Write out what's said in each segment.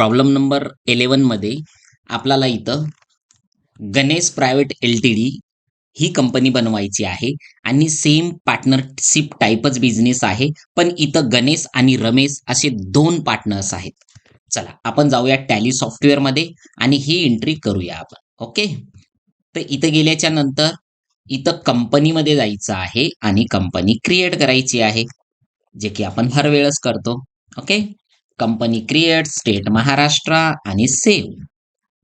Problem number इलेवनमध्ये आपल्याला इथं Ganesh private L T D ही कंपनी बनवायची आहे आणि सेम पार्टनरशिप टाईपच बिझनेस आहे. पण इथं गणेश आणि रमेश असे दोन पार्टनर्स आहेत. चला आपण जाऊया टॅली सॉफ्टवेअरमध्ये आणि ही एंट्री करूया आपण. ओके तर इथं गेल्याच्यानंतर इथं कंपनीमध्ये जायचं आहे आणि कंपनी क्रिएट करायची आहे. जे की आपण हर वेळच करतो. Okay company create state Maharashtra आणि सेव्ह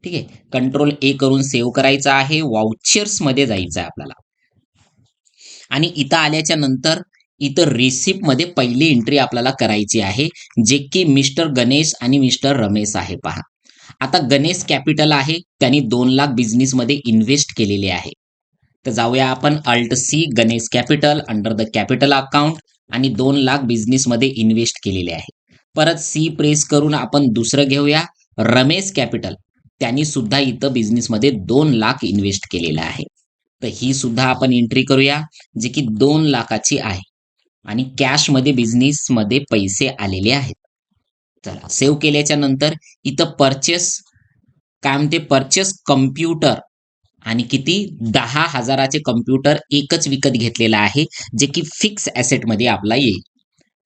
ठीक आहे? कंट्रोल ए करून सेव्ह करायचं आहे मध्ये जायचं आहे आपल्याला. आणि इथं आल्याच्यानंतर इथं रिसिप्टमध्ये पहिली एंट्री आपल्याला करायची आहे जे की मिस्टर गणेश आणि मिस्टर रमेश आहे पहा. आता गणेश कॅपिटल आहे त्यांनी दोन लाख बिझनेस मध्ये इन्व्हेस्ट केलेले आहे. तर जाऊया आपण alt C Ganesh capital under the capital account आणि दोन लाख बिझनेस मध्ये इन्व्हेस्ट केलेले आहे. परत सी प्रेस करून आपण दुसरं घेऊया. रमेश कॅपिटल त्यांनी सुद्धा इथं बिझनेसमध्ये दोन लाख इन्व्हेस्ट केलेलं आहे. तर ही सुद्धा आपण एंट्री करूया जे की दोन लाखाची आहे. आणि कॅशमध्ये बिझनेसमध्ये पैसे आलेले आहेत. चला सेव्ह केल्याच्यानंतर इथं परचेस काय म्हणते परचेस कम्प्युटर आणि किती? दहा हजाराचे कम्प्युटर एकच विकत घेतलेला आहे जे की फिक्स ॲसेटमध्ये आपला येईल.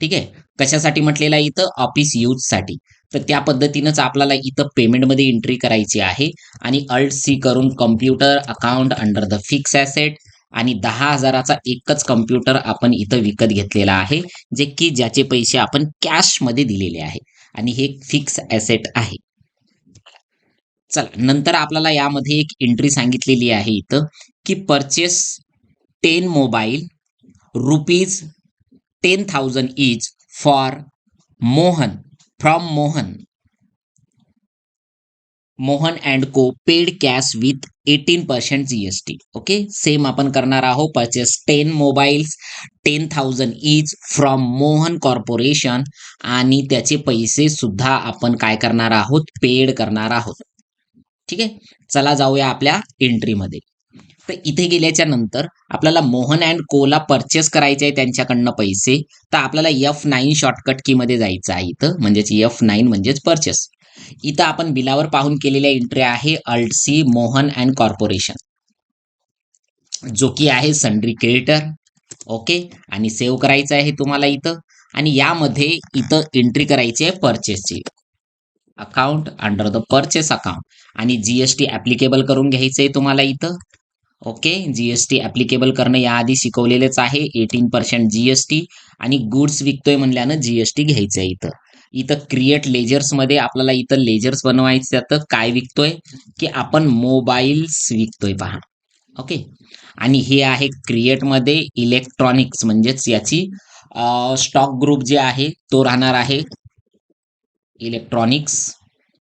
ठीक आहे? कशासाठी म्हटलेलं आहे इथं? ऑफिस यूजसाठी तर त्या पद्धतीनंच आपल्याला इथं पेमेंटमध्ये एंट्री करायची आहे. आणि अल्ट सी करून computer account under the fix asset आणि दहा हजाराचा एकच कम्प्युटर आपण इथं विकत घेतलेला आहे जे की ज्याचे पैसे आपण कॅशमध्ये दिलेले आहे. आणि हे फिक्स ॲसेट आहे. चला नंतर आपल्याला यामध्ये एक एंट्री सांगितलेली आहे इथं की purchase ten mobile rupees ten thousand is for Mohan from Mohan Mohan and co paid cash with eighteen percent GST okay same आपण करणार आहोत. Purchase ten mobiles ten thousand is from Mohan corporation आणि त्याचे पैसे सुद्धा आपण काय करणार आहोत? पेड करणार आहोत. ठीक आहे? चला जाऊया आपल्या एंट्रीमध्ये तर इथे गेल्याच्यानंतर आपल्याला मोहन अँड कोला परचेस करायचे आहे त्यांच्याकडनं पैसे. तर आपल्याला एफ नाईन शॉर्टकट कीमध्ये जायचं आहे इथं. म्हणजेच एफ नाईन म्हणजेच परचेस इथं आपण बिलावर पाहून केलेल्या एंट्री आहे अल्टसी मोहन अँड कॉर्पोरेशन. जो की आहे सन्ड्री क्रिएटर ओके आणि सेव्ह करायचं आहे तुम्हाला इथं. आणि यामध्ये इथं एंट्री करायची आहे परचेसची account under the purchase account आणि जीएसटी ऍप्लिकेबल करून घ्यायचं आहे तुम्हाला इथं. ओके? जीएसटी ऍप्लिकेबल करणं याआधी शिकवलेलंच आहे. एटीन पर्सेंट जीएसटी आणि गुड्स विकतोय म्हणल्यानं जीएसटी घ्यायचं आहे इथं. इथं क्रिएट लेजर्समध्ये आपल्याला इथं लेजर्स बनवायचं तर काय विकतोय? की आपण मोबाईल्स विकतोय पहा. ओके? आणि हे आहे क्रिएटमध्ये इलेक्ट्रॉनिक्स म्हणजेच याची स्टॉक ग्रुप जे आहे तो राहणार आहे इलेक्ट्रॉनिक्स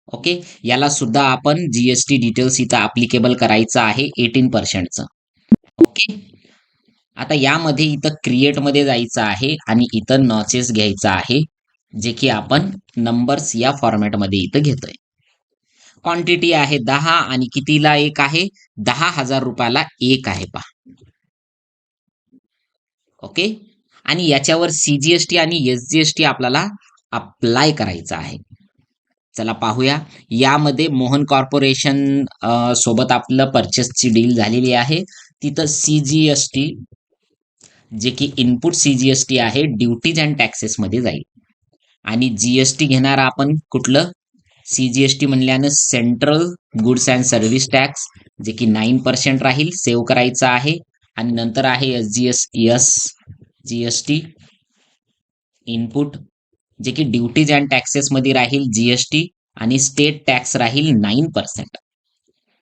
ओके? याला सुद्धा आपण जीएसटी डिटेल्स इथं अप्लिकेबल करायचं आहे एटीन पर्सेंटचं ओके? आता यामध्ये इथं क्रिएटमध्ये जायचं आहे आणि इथं नॉचेस घ्यायचं आहे जे की आपण नंबर्स या फॉर्मॅटमध्ये इथं घेतोय. क्वांटिटी आहे दहा आणि कितीला एक आहे? दहा हजार रुपयाला एक आहे पहा. ओके? आणि याच्यावर सीजीएसटी आणि एसजीएसटी आपल्याला अप्लाय करायचं आहे. चला पाहूया. यामध्ये मोहन कॉर्पोरेशन सोबत आपलं परचेसची डील झालेली आहे. तिथं सीजीएसटी जे की इनपुट सीजीएसटी आहे ड्युटीज अँड टॅक्सेस मध्ये जाईल. आणि जीएसटी घेणार आपण कुठलं? CGST म्हणल्यानं central goods and service tax जे की नाईन पर्सेंट राहील सेव्ह करायचं आहे. आणि नंतर आहे S G S S G S T input जे की ड्युटीज अँड टॅक्सेस मध्ये राहील जीएसटी आणि स्टेट टॅक्स राहील नाईन पर्सेंट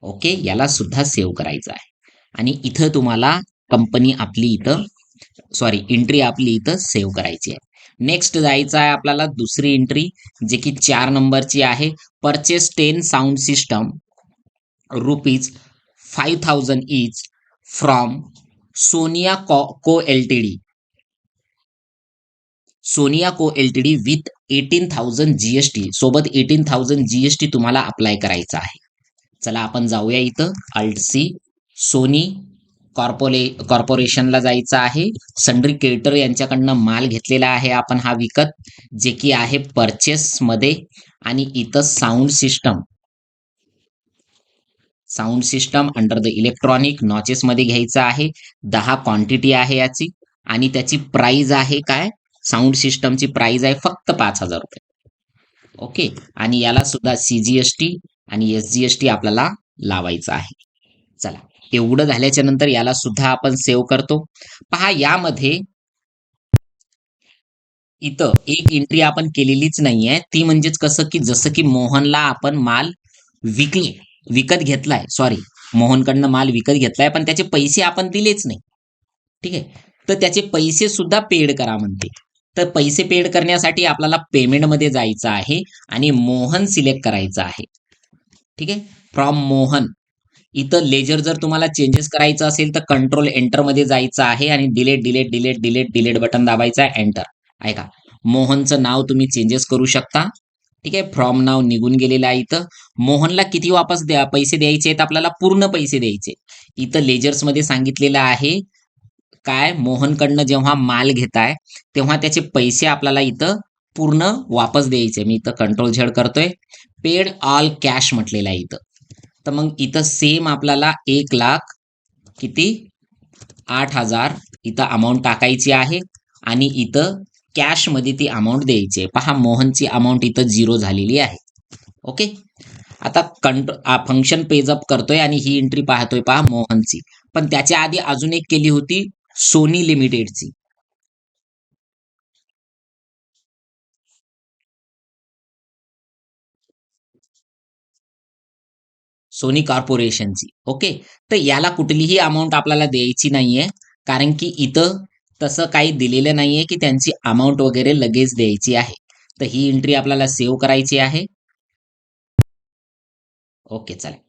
ओके याला सुद्धा सेव्ह करायचं आहे. आणि इथं तुम्हाला कंपनी आपली इथं सॉरी एंट्री आपली इथं सेव्ह करायची आहे. नेक्स्ट जायचं आहे आपल्याला दुसरी एंट्री जे की चार नंबरची आहे. Purchase ten sound system rupees five thousand is from Sonia co co L T D Sonia co L T D with eighteen thousand GST सोबत एटीन थाउजंड जीएसटी तुम्हाला अप्लाय करायचं आहे. चला आपण जाऊया इथं. अल्टसी सोनी कॉर्पोले कॉर्पोरेशनला जायचं आहे. संड्री केटर यांच्याकडनं माल घेतलेला आहे आपण हा विकत जे की आहे परचेसमध्ये आणि इथं sound system sound system under the electronic नॉचेसमध्ये घ्यायचं आहे. दहा क्वांटिटी आहे याची. आणि त्याची प्राइस आहे काय? साऊंड सिस्टमची प्राइस आहे फक्त पाच हजार रुपये. ओके? आणि याला सुद्धा सीजीएसटी आणि एस जी एस टी आपल्याला लावायचं आहे. चला एवढं झाल्याच्यानंतर याला सुद्धा आपण सेव्ह करतो. पहा यामध्ये इथं एक एंट्री आपण केलेलीच नाहीये. ती म्हणजेच कसं की जसं की मोहनला आपण माल विकले विकत घेतलाय. सॉरी मोहनकडनं माल विकत घेतलाय पण त्याचे पैसे आपण दिलेच नाही. ठीक आहे? तर त्याचे पैसे सुद्धा पेड करा म्हणते. तर पैसे पेड करण्यासाठी आपल्याला पेमेंटमध्ये जायचं आहे आणि मोहन सिलेक्ट करायचं आहे. ठीक आहे? फ्रॉम मोहन. इथं लेजर जर तुम्हाला चेंजेस करायचं असेल तर कंट्रोल एंटरमध्ये जायचं आहे आणि delete delete delete delete delete button दाबायचं आहे एंटर ऐका मोहनचं नाव तुम्ही चेंजेस करू शकता. ठीक आहे? फ्रॉम नाव निघून गेलेलं आहे इथं. मोहनला किती वापस द्या? पैसे द्यायचे आहेत आपल्याला? पूर्ण पैसे द्यायचे इथं लेजर्समध्ये सांगितलेलं आहे काय मोहनकडनं जेव्हा माल घेताय तेव्हा त्याचे पैसे आपल्याला इथं पूर्ण वापस द्यायचे. मी इथं कंट्रोल झेड करतोय. पेड ऑल कॅश म्हटलेलं आहे इथं. तर मग इथं सेम आपल्याला एक लाख किती? आठ हजार इथं अमाऊंट टाकायची आहे आणि इथं कॅशमध्ये ती अमाऊंट द्यायची आहे. पहा मोहनची अमाऊंट इथं झिरो झालेली आहे. ओके आता कंट्रो फंक्शन पेजअप करतोय आणि ही एंट्री पाहतोय पहा मोहनची. पण त्याच्या आधी अजून एक केली होती. सोनी लिमिटेडची. सोनी कॉर्पोरेशनची. ओके? तर याला कुठलीही अमाऊंट आपल्याला द्यायची नाहीये. कारण की इथं तसं काही दिलेलं नाहीये की त्यांची अमाऊंट वगैरे लगेच द्यायची आहे. तर ही एंट्री आपल्याला सेव्ह करायची आहे. ओके चालेल.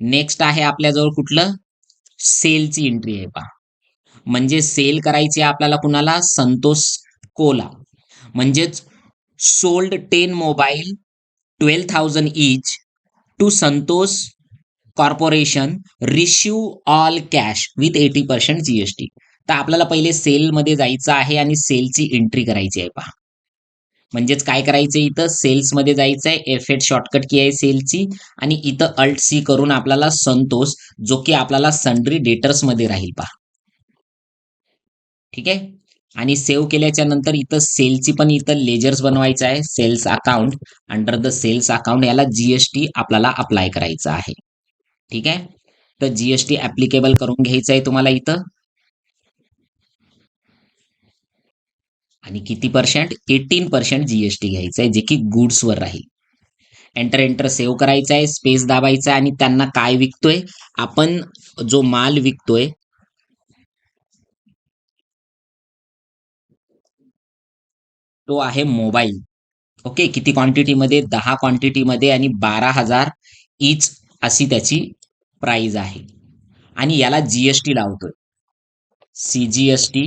नेक्स्ट आहे आपल्याजवळ कुठलं? सेलची एंट्री आहे पहा. म्हणजे सेल करायची आहे आपल्याला कुणाला? संतोष कोला. म्हणजेच sold ten mobile twelve thousand each to Santosh corporation receive all cash with eighty percent GST तर आपल्याला पहिले सेलमध्ये जायचं आहे आणि सेलची एंट्री करायची आहे पहा. म्हणजेच काय करायचं इथं? सेल्समध्ये जायचं आहे एफ एड शॉर्टकट की आहे सेलची आणि इथं अल्ट सी करून आपल्याला संतोष जो की आपल्याला सन्ड्री डेटर्समध्ये राहील पहा. ठीक आहे? आणि सेव्ह केल्याच्यानंतर इथं सेलची पण इथं लेजर्स बनवायचं आहे. Sales account under the sales account याला जीएसटी आपल्याला अप्लाय करायचं आहे. ठीक आहे? तर जीएसटी ऍप्लिकेबल करून घ्यायचं आहे तुम्हाला इथं. आणि किती पर्सेंट एटीन पर्सेंट जीएसटी घ्यायचं आहे जे की गुड्सवर राहील. एंटर एंटर सेव्ह करायचं आहे स्पेस दाबायचा आहे आणि त्यांना काय विकतोय? आपण जो माल विकतोय तो आहे मोबाईल ओके किती क्वांटिटीमध्ये दहा क्वांटिटीमध्ये आणि बारा हजार इच अशी त्याची प्राइस आहे. आणि याला जीएसटी लावतोय. सीजीएसटी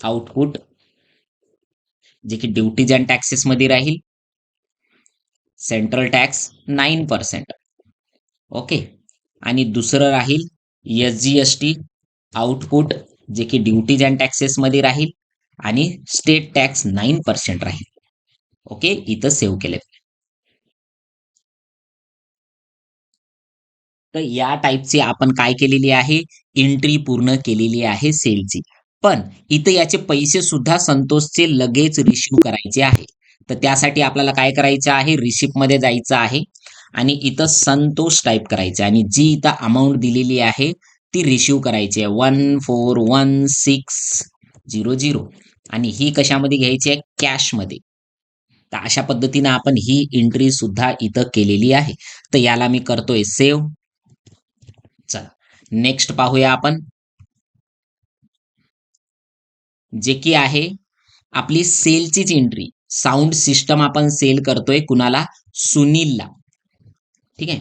आउटपुट जे की ड्युटीज अँड टॅक्सेस मध्ये राहील. Central tax nine percent okay आणि दुसरं राहील S G S T output जे की ड्युटीज अँड टॅक्सेस मध्ये राहील आणि स्टेट टॅक्स नाईन पर्सेंट राहील. ओके इथं सेव्ह केले तर या टाईपची आपण काय केलेली आहे? एंट्री पूर्ण केलेली आहे सेलची पण इथं याचे पैसे सुद्धा संतोषचे लगेच रिसिव्ह करायचे आहे. तर त्यासाठी आपल्याला काय करायचं आहे? रिसिप्टमध्ये जायचं आहे. आणि इथं संतोष टाईप करायचं आणि जी इथं अमाऊंट दिलेली आहे ती रिसिव्ह करायची आहे. One four one six zero zero आणि ही कशामध्ये घ्यायची आहे? कॅशमध्ये तर अशा पद्धतीने आपण ही एंट्री सुद्धा इथं केलेली आहे. तर याला मी करतोय सेव्ह चला. नेक्स्ट पाहूया आपण. जे की आहे आपली सेलचीच एंट्री साऊंड सिस्टम आपण सेल करतोय कुणाला? सुनीलला. ठीक आहे?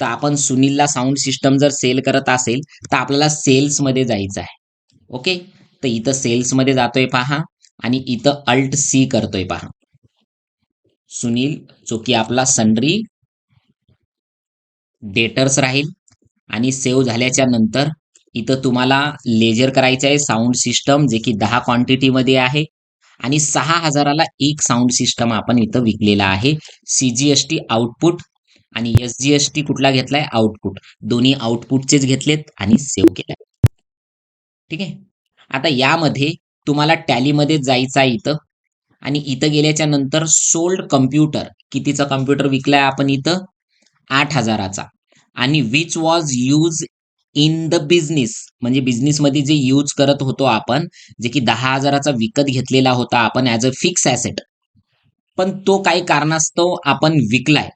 तर आपण सुनीलला साऊंड सिस्टम जर सेल करत असेल तर आपल्याला सेल्समध्ये जायचं आहे. ओके तर इथं सेल्समध्ये जातोय पहा आणि इथं अल्ट सी करतोय पहा. सुनील जो की आपला सनरी डेटर्स राहील आणि सेव्ह झाल्याच्यानंतर इथं तुम्हाला लेजर करायचं आहे साऊंड सिस्टम जे की दहा क्वांटिटीमध्ये आहे. आणि सहा हजाराला एक साऊंड सिस्टम आपण इथं विकलेला आहे. सीजीएसटी आउटपुट आणि एस जी एस टी कुठला घेतलाय? आउटपुट दोन्ही आउटपुटचेच घेतलेत आणि सेव्ह केलाय. ठीक आहे? आता यामध्ये तुम्हाला टॅलीमध्ये जायचं आहे इथं. आणि इथं गेल्याच्यानंतर सोल्ड कम्प्युटर कितीचा कम्प्युटर विकलाय आपण इथं? आठ हजाराचा. आणि which was use in the business म्हणजे बिझनेसमध्ये जे यूज करत होतो आपण जे की दहा हजाराचा विकत घेतलेला होता आपण ॲज अ फिक्स ॲसेट पण तो काही कारणास्तव आपण विकलाय.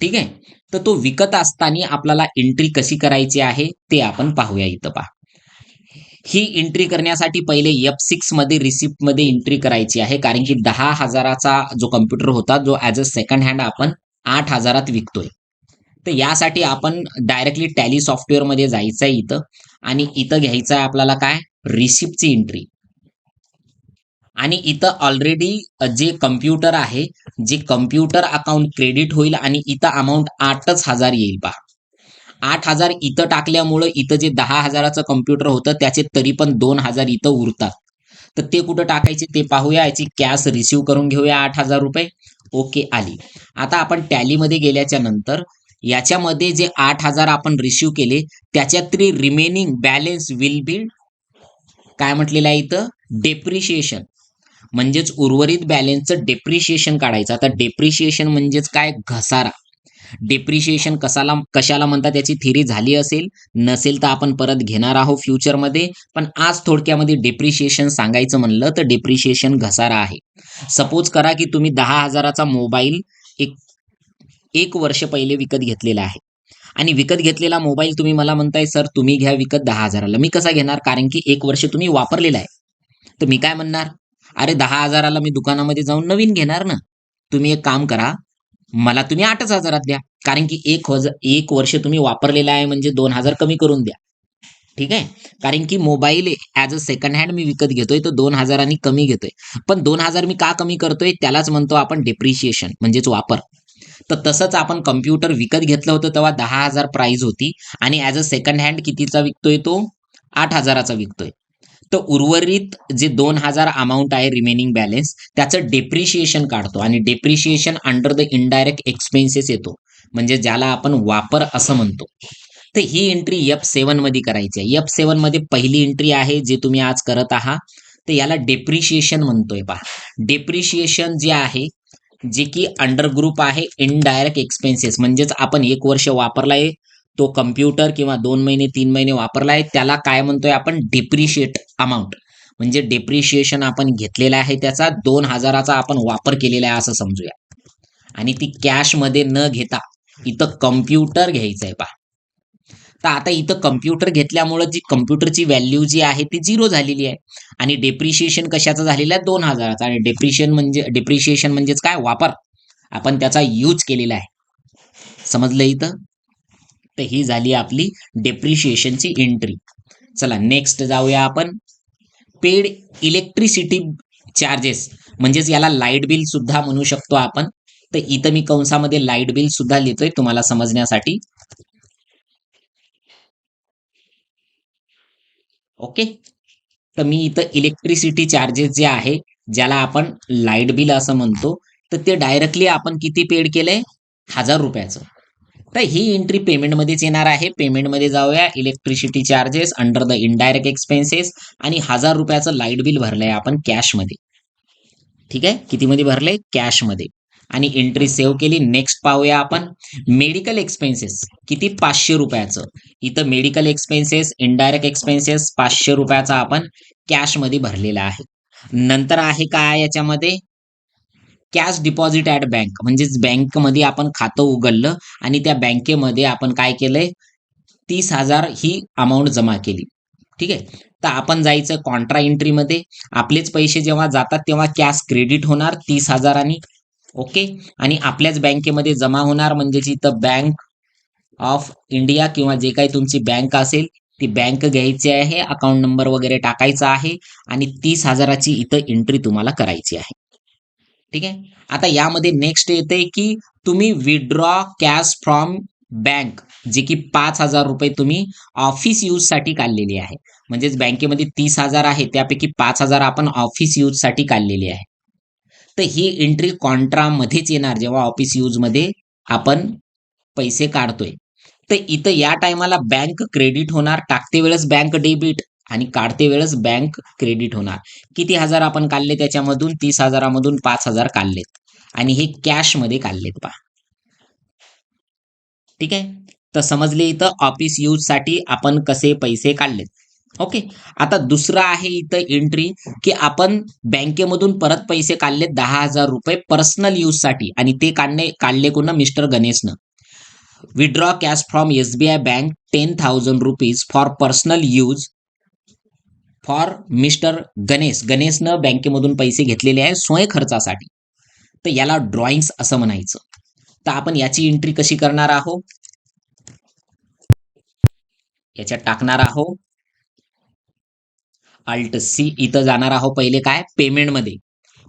ठीक आहे? तर तो विकत असताना आपल्याला एंट्री कशी करायची आहे ते आपण पाहूया इथं पहा. ही एंट्री करण्यासाठी पहिले एफ सिक्समध्ये रिसिप्टमध्ये एंट्री करायची आहे कारण की दहा हजाराचा जो कम्प्युटर होता जो ऍज अ सेकंड हँड आपण आठ हजारात विकतोय. तर यासाठी आपण डायरेक्टली टॅली सॉफ्टवेअरमध्ये जायचं आहे इथं. आणि इथं घ्यायचं आहे आपल्याला काय? रिसिप्टची एंट्री आणि इथं ऑलरेडी जे कम्प्युटर आहे जे कम्प्युटर अकाउंट क्रेडिट होईल आणि इथं अमाऊंट आठच हजार येईल पहा. आठ हजार इथं टाकल्यामुळं इथं जे दहा हजाराचं कम्प्युटर होतं त्याचे तरी पण दोन हजार इथं उरतात. तर ते कुठं टाकायचे ते पाहूया. याची कॅश रिसिव्ह करून घेऊया आठ हजार रुपये. ओके आली. आता आपण टॅलीमध्ये गेल्याच्यानंतर याच्यामध्ये जे आठ हजार आपण रिसिव्ह केले त्याच्यातली रिमेनिंग बॅलेन्स विल बी काय म्हटलेलं आहे इथं? डेप्रिशिएशन म्हणजेच उर्वरित बॅलेन्सचं डेप्रिशिएशन काढायचं. आता डेप्रिशिएशन म्हणजेच काय? घसारा. डेप्रिशिएशन कसाला कशाला म्हणतात? त्याची थिरी झाली असेल नसेल तर आपण परत घेणार आहोत फ्युचरमध्ये पण आज थोडक्यामध्ये डेप्रिशिएशन सांगायचं म्हणलं तर डेप्रिशिएशन घसारा आहे. सपोज करा की तुम्ही दहा हजाराचा मोबाईल एक एक वर्ष पहिले विकत घेतलेला आहे. आणि विकत घेतलेला मोबाईल तुम्ही मला म्हणताय सर तुम्ही घ्या विकत दहा हजाराला. मी कसा घेणार? कारण की एक वर्ष तुम्ही वापरलेला आहे. तर मी काय म्हणणार? अरे दहा हजाराला मी दुकानामध्ये जाऊन नवीन घेणार ना. तुम्ही एक काम करा. मला तुम्ही आठच हजारात द्या. कारण की एक हजार एक वर्ष तुम्ही वापरलेला आहे म्हणजे दोन हजार कमी करून द्या. ठीक आहे? कारण की mobile as a second hand मी विकत घेतोय तर दोन हजारांनी कमी घेतोय. पण दोन हजार मी का कमी करतोय? त्यालाच म्हणतो आपण डेप्रिशिएशन म्हणजेच वापर. तर तसंच आपण कम्प्युटर विकत घेतलं होतं तेव्हा दहा हजार प्राईज होती. आणि ॲज अ सेकंड हँड कितीचा विकतोय तो? आठ हजाराचा विकतोय. तर उर्वरित जे दोन हजार अमाऊंट आहे रिमेनिंग बॅलेन्स त्याचं डेप्रिशिएशन काढतो. आणि depreciation under the indirect expenses येतो. म्हणजे ज्याला आपण वापर असं म्हणतो. तर ही एंट्री एफ सेवनमध्ये करायची आहे. एफ सेवनमध्ये पहिली एंट्री आहे जे तुम्ही आज करत आहात. तर याला डेप्रिशिएशन म्हणतोय पहा. डेप्रिशिएशन जे आहे जे की अंडर ग्रुप आहे इनडायरेक्ट एक्सपेन्सेस म्हणजेच आपण एक वर्ष वापरलाय तो कम्प्युटर किंवा दोन महिने तीन महिने वापरला आहे त्याला काय म्हणतोय आपण? डिप्रिशिएट अमाऊंट म्हणजे डेप्रिशिएशन आपण घेतलेला आहे त्याचा दोन हजाराचा आपण वापर केलेला आहे असं समजूया. आणि ती कॅशमध्ये न घेता इथं कम्प्युटर घ्यायचं आहे पहा. तर आता इथं कम्प्युटर घेतल्यामुळं जी कम्प्युटरची व्हॅल्यू जी आहे ती झिरो झालेली आहे. आणि डेप्रिशिएशन कशाचं झालेलं आहे? दोन हजाराचा. आणि डेप्रिशिएशन म्हणजे डेप्रिशिएशन म्हणजेच काय? वापर. आपण त्याचा यूज केलेला आहे. समजलं इथं? तर ही झाली आपली डेप्रिशिएशनची एंट्री चला नेक्स्ट जाऊया आपण. पेड इलेक्ट्रिसिटी चार्जेस म्हणजेच याला लाइट बिल सुद्धा म्हणू शकतो आपण. तर इथं मी कंसामध्ये लाइट बिल सुद्धा लिहितोय तुम्हाला समजण्यासाठी. ओके? तर मी इथं इलेक्ट्रिसिटी चार्जेस जे आहे ज्याला आपण लाइट बिल असं म्हणतो तर ते डायरेक्टली आपण किती पेड केलंय? हजार रुपयाचं. तर ही एंट्री पेमेंटमध्येच येणार आहे. पेमेंटमध्ये जाऊया. Electricity charges under the indirect expenses आणि हजार रुपयाचं लाइट बिल भरलंय आपण कॅशमध्ये ठीक आहे? कितीमध्ये भरलंय? कॅशमध्ये आणि एंट्री सेव्ह केली. नेक्स्ट पाहूया आपण मेडिकल एक्सपेन्सेस किती? पाचशे रुपयाचं. इथं मेडिकल एक्सपेन्सेस इनडायरेक्ट एक्सपेन्सेस पाचशे रुपयाचा आपण कॅशमध्ये भरलेला आहे. नंतर आहे काय याच्यामध्ये? कॅश डिपॉझिट ॲट बँक म्हणजेच बँकमध्ये आपण खातं उघडलं आणि त्या बँकेमध्ये आपण काय केलंय? तीस हजार ही अमाऊंट जमा केली. ठीक आहे? तर आपण जायचं कॉन्ट्रा एंट्रीमध्ये आपलेच पैसे जेव्हा जातात तेव्हा कॅश क्रेडिट होणार तीस हजारांनी ओके आणि आपल्याच बँकेमध्ये जमा होणार म्हणजेच इथं बँक ऑफ इंडिया किंवा जे काही तुमची बँक असेल ती बँक घ्यायची आहे अकाउंट नंबर वगैरे टाकायचा आहे आणि तीस हजाराची इथं एंट्री तुम्हाला करायची आहे. ठीक आहे? आता यामध्ये नेक्स्ट येते की तुम्ही विड्रॉ कॅश फ्रॉम बँक जे की पाच हजार रुपये तुम्ही ऑफिस यूजसाठी काढलेली आहे. म्हणजेच बँकेमध्ये तीस हजार आहे त्यापैकी पाच हजार आपण ऑफिस यूजसाठी काढलेली आहे. तर ही एंट्री कॉन्ट्रामध्येच येणार जेव्हा ऑफिस यूजमध्ये आपण पैसे काढतोय. तर इथं या टायमाला बँक क्रेडिट होणार टाकते वेळेस बँक डेबिट आणि काढते वेळेस बँक क्रेडिट होणार. किती हजार आपण काढले त्याच्यामधून? तीस हजारामधून पाच हजार काढलेत. आणि हे कॅशमध्ये काढलेत पा ठीक आहे? तर समजले इथं ऑफिस यूजसाठी आपण कसे पैसे काढलेत. ओके आता दुसरं आहे इथं एंट्री की आपण बँकेमधून परत पैसे काढले दहा हजार रुपये पर्सनल यूजसाठी आणि ते काढणे काढले कोण? Mister गणेशनं. Withdraw cash from S B I bank ten thousand rupees for personal use for mister Ganesh गणेशनं बँकेमधून पैसे घेतलेले आहे स्वयं खर्चासाठी तर याला ड्रॉइंग्स असं म्हणायचं. तर आपण याची एंट्री कशी करणार आहोत? याच्यात टाकणार आहोत. अल्ट सी इथं जाणार आहोत पहिले काय? पेमेंटमध्ये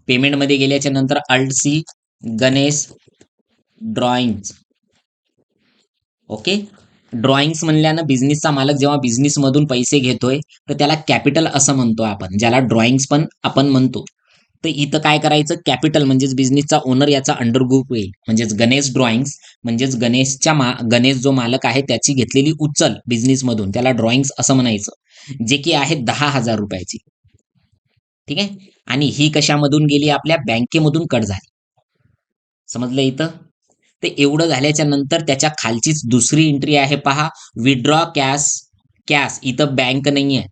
पेमेंटमध्ये गेल्याच्यानंतर alt C Ganesh drawing okay drawings म्हणल्यानं बिझनेसचा मालक जेव्हा बिझनेसमधून पैसे घेतोय तर त्याला कॅपिटल असं म्हणतो आपण. ज्याला ड्रॉइंग्स पण आपण म्हणतो. तर इथं काय करायचं? कॅपिटल म्हणजेच बिझनेसचा ओनर याचा अंडर ग्रुप येईल म्हणजेच गणेश ड्रॉइंग्स म्हणजेच गणेशच्या मा गणेश जो मालक आहे त्याची घेतलेली उचल बिझनेसमधून त्याला ड्रॉइंग्स असं म्हणायचं. जे की आहे दहा हजार रुपयाची. ठीक आहे? आणि ही कशामधून गेली? आपल्या बँकेमधून कट झाली. समजलं इथं? ते एवढं झाल्याच्यानंतर त्याच्या खालचीच दुसरी एंट्री आहे पहा. विड्रॉ कॅश कॅश इथं बँक नाही आहे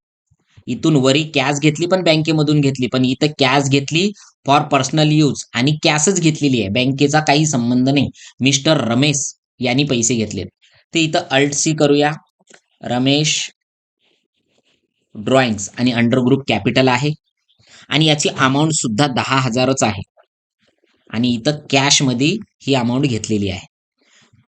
इथून वरी कॅश घेतली पण बँकेमधून घेतली. पण इथं कॅश घेतली फॉर पर्सनल यूज आणि कॅशच घेतलेली आहे. बँकेचा काही संबंध नाही. मिस्टर रमेश यांनी पैसे घेतलेत. ते इथं अल्ट सी करूया. रमेश ड्रॉइंग्स आणि अंडर ग्रुप कॅपिटल आहे. आणि याची अमाऊंट सुद्धा दहा हजारच आहे. आणि इथं कॅशमध्ये ही अमाऊंट घेतलेली आहे.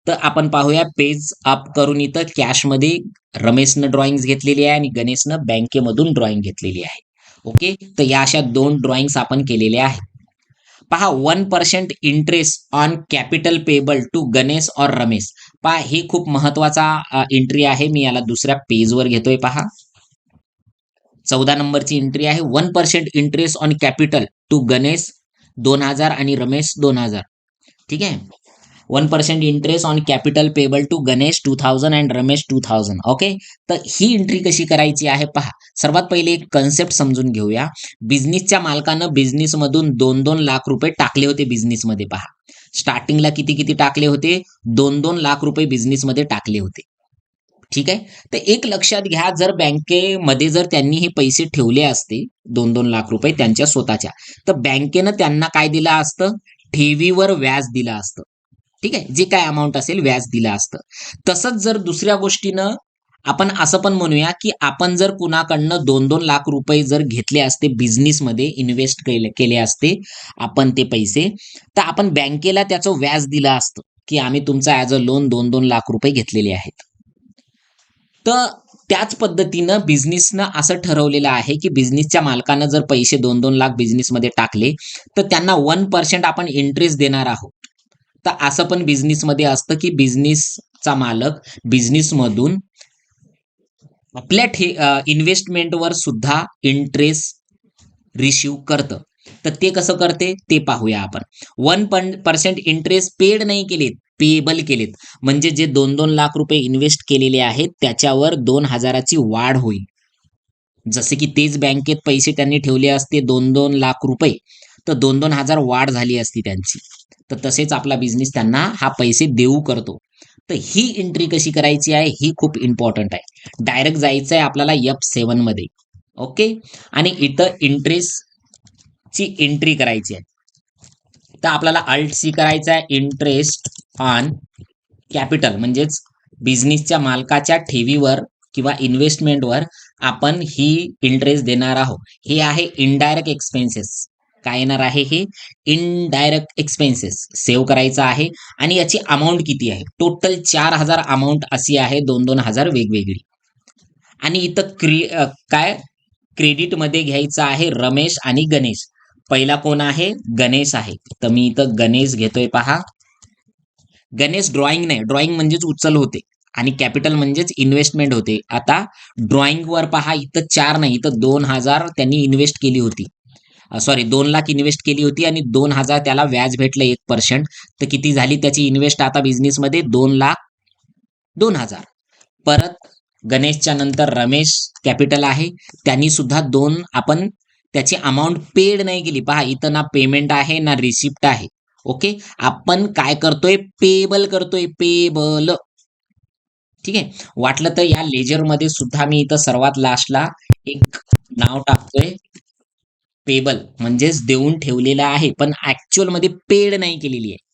तर आपण पाहूया पेज अप करून इथं कॅशमध्ये रमेशनं ड्रॉइंग्स घेतलेली आहे आणि गणेशनं बँकेमधून ड्रॉइंग घेतलेली आहे. ओके तर या अशा दोन ड्रॉइंग्स आपण केलेल्या आहेत. पहा one percent interest on capital payable to Ganesh और रमेश. पहा हे खूप महत्त्वाचा एंट्री आहे. मी याला दुसऱ्या पेजवर घेतोय पहा. चौदा नंबरची एंट्री आहे. One percent interest on capital to Ganesh दोन हजार आणि रमेश दोन हजार. ठीक आहे? One percent interest on capital payable to Ganesh two thousand and Ramesh two thousand okay तर ही एंट्री कशी करायची आहे पहा. सर्वात पहिले एक कन्सेप्ट समजून घेऊया. बिझनेसच्या मालकानं बिझनेसमधून दोन दोन लाख रुपये टाकले होते बिझनेसमध्ये पहा. स्टार्टिंगला किती किती टाकले होते? दोन दोन लाख रुपये बिझनेसमध्ये टाकले होते. ठीक आहे? तर एक लक्षात घ्या जर बँकेमध्ये जर त्यांनी हे पैसे ठेवले असते दोन दोन लाख रुपये त्यांच्या स्वतःच्या तर बँकेनं त्यांना काय दिलं असतं? ठेवीवर व्याज दिलं असतं. ठीक आहे? जे काय अमाऊंट असेल व्याज दिलं असतं. तसंच जर दुसऱ्या गोष्टीनं आपण असं पण म्हणूया की आपण जर कुणाकडनं दोन दोन लाख रुपये जर घेतले असते बिझनेसमध्ये इन्व्हेस्ट केले केले असते आपण ते पैसे तर आपण बँकेला त्याचं व्याज दिलं असतं की आम्ही तुमचा ॲज अ लोन दोन दोन लाख रुपये घेतलेले आहेत. तर त्याच पद्धतीनं बिझनेसनं असं ठरवलेलं आहे की बिझनेसच्या मालकानं जर पैसे दोन दोन लाख बिझनेसमध्ये टाकले तर त्यांना वन पर्सेंट आपण इंटरेस्ट देणार आहोत. तर असं पण बिझनेसमध्ये असतं की बिझनेसचा मालक बिझनेसमधून आपल्या ठे इन्व्हेस्टमेंटवर सुद्धा इंटरेस्ट रिसिव्ह करतं. तर ते कसं करते? ते पाहूया आपण. वन पर्सेंट इंटरेस्ट पेड नाही केलेत. पेएबल केलेत. म्हणजे जे दोन दोन लाख रुपये इन्व्हेस्ट केलेले आहेत त्याच्यावर दोन हजाराची वाढ होईल. जसे की तेच बँकेत पैसे त्यांनी ठेवले असते दोन दोन लाख रुपये तर दोन दोन हजार वाढ झाली असती त्यांची. तर तसेच आपला बिझनेस त्यांना हा पैसे देऊ करतो. तर ही एंट्री कशी करायची आहे ही खूप इम्पॉर्टंट आहे. डायरेक्ट जायचं आहे आपल्याला एफ सेवनमध्ये. ओके आणि इथं इंटरेस्टची एंट्री करायची आहे. तर आपल्याला अल्ट सी करायचं आहे इंटरेस्ट ऑन कॅपिटल म्हणजेच बिझनेसच्या मालकाच्या ठेवीवर किंवा इन्व्हेस्टमेंटवर आपण ही इंटरेस्ट देणार आहोत. हे आहे इनडायरेक्ट एक्सपेन्सेस काय येणार आहे हे? इनडायरेक्ट एक्सपेन्सेस सेव्ह करायचं आहे आणि याची अमाऊंट किती आहे? टोटल चार हजार अमाऊंट अशी आहे दोन दोन हजार वेगवेगळी. आणि इथं क्रि काय? क्रेडिटमध्ये घ्यायचं आहे रमेश आणि गणेश. पहिला कोण आहे? गणेश आहे. तर मी इथं गणेश घेतोय पहा. गणेश ड्रॉइंग नाही. ड्रॉइंग म्हणजेच उचल होते. आणि कॅपिटल म्हणजेच इन्व्हेस्टमेंट होते. आता ड्रॉइंगवर पहा इथं चार नाही इथं दोन हजार त्यांनी इन्व्हेस्ट केली होती. सॉरी दोन लाख इन्व्हेस्ट केली होती आणि दोन हजार त्याला व्याज भेटलं एक पर्सेंट तर किती झाली त्याची इन्व्हेस्ट आता बिझनेसमध्ये दोन लाख दोन हजार. परत गणेशच्या नंतर रमेश कॅपिटल आहे. त्यांनी सुद्धा दोन आपण त्याची अमाऊंट पेड नाही केली. पहा इथं ना पेमेंट आहे ना रिसिप्ट आहे. ओके? आपण काय करतोय? पेबल करतोय. पेबल. ठीक आहे? वाटलं तर या लेजरमध्ये सुद्धा मी इथं सर्वात लास्टला एक नाव टाकतोय. पेबल. म्हणजेच देऊन ठेवलेलं आहे. पण ऍक्च्युअलमध्ये पेड नाही केलेली आहे.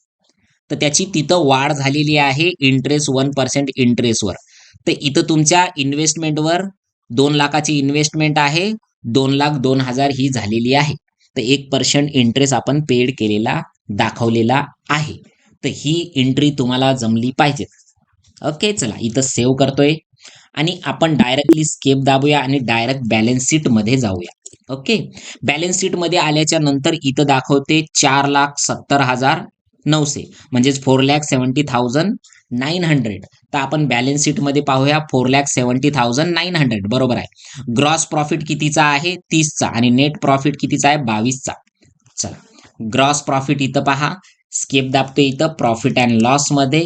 तर त्याची तिथं वाढ झालेली आहे इंटरेस्ट वन पर्सेंट इंटरेस्टवर तर इथं तुमच्या इन्व्हेस्टमेंटवर दोन लाखाची इन्व्हेस्टमेंट आहे. दोन लाख दोन हजार ही झालेली आहे. तर एक पर्सेंट इंटरेस्ट आपण पेड केलेला दाखवलेला आहे. तर ही एंट्री तुम्हाला जमली पाहिजे. ओके चला इथं सेव्ह करतोय. आणि आपण डायरेक्टली स्केप दाबूया आणि डायरेक्ट बॅलन्स शीटमध्ये जाऊया. ओके बॅलन्स शीटमध्ये आल्याच्यानंतर इथं दाखवते चार लाख सत्तर हजार नऊशे म्हणजेच four lakh seventy thousand nine hundred तर आपण बॅलन्स शीटमध्ये पाहूया four lakh seventy thousand nine hundred बरोबर आहे. ग्रॉस प्रॉफिट कितीचा आहे? तीसचा. आणि नेट प्रॉफिट कितीचा आहे? बावीसचा. चला. ग्रॉस प्रॉफिट इथं पहा. स्केप दाबतोय इथं. प्रॉफिट अँड लॉसमध्ये.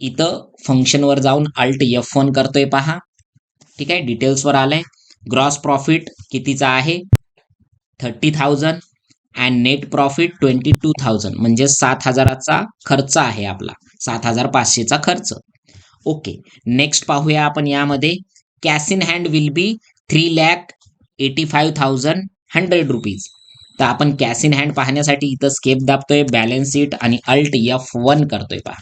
इथं फंक्शनवर जाऊन अल्ट एफ वन करतोय पहा. ठीक आहे? डिटेल्सवर आलंय. ग्रॉस प्रॉफिट कितीचा आहे? Thirty thousand and net profit twenty two thousand म्हणजे सात हजाराचा खर्च आहे आपला. सात हजार पाचशेचा खर्च. ओके नेक्स्ट पाहूया आपण यामध्ये. Cash in hand will be three lakh eighty five thousand hundred rupees तर आपण कॅश इन हँड पाहण्यासाठी इथं स्केप दाबतोय बॅलन्स शीट आणि अल्ट एफ वन करतोय पहा.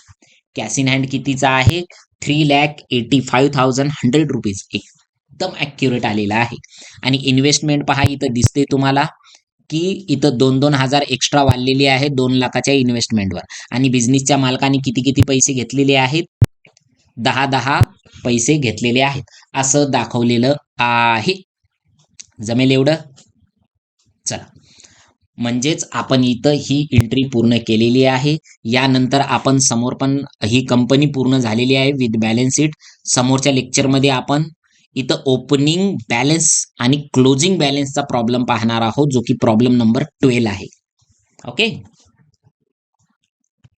कॅश इन हँड कितीचा आहे? Three lakh eighty five thousand hundred rupees एकदम ॲक्युरेट आलेला आहे. आणि इन्व्हेस्टमेंट पहा इथं दिसते तुम्हाला की इथं दोन दोन हजार एक्स्ट्रा वाढलेली आहे दोन लाखाच्या इन्व्हेस्टमेंटवर आणि बिझनेसच्या मालकाने किती किती पैसे घेतलेले आहेत? दहा दहा पैसे घेतलेले आहेत. असं दाखवलेलं आहे. जमेल एवढं? म्हणजेच आपण इथं ही एंट्री पूर्ण केलेली आहे. यानंतर आपण समोर पण ही कंपनी पूर्ण झालेली आहे विथ बॅलन्स शीट समोरच्या लेक्चरमध्ये आपण इथं ओपनिंग बॅलन्स आणि क्लोजिंग बॅलन्सचा प्रॉब्लेम पाहणार आहोत जो की प्रॉब्लेम नंबर ट्वेल्व आहे. ओके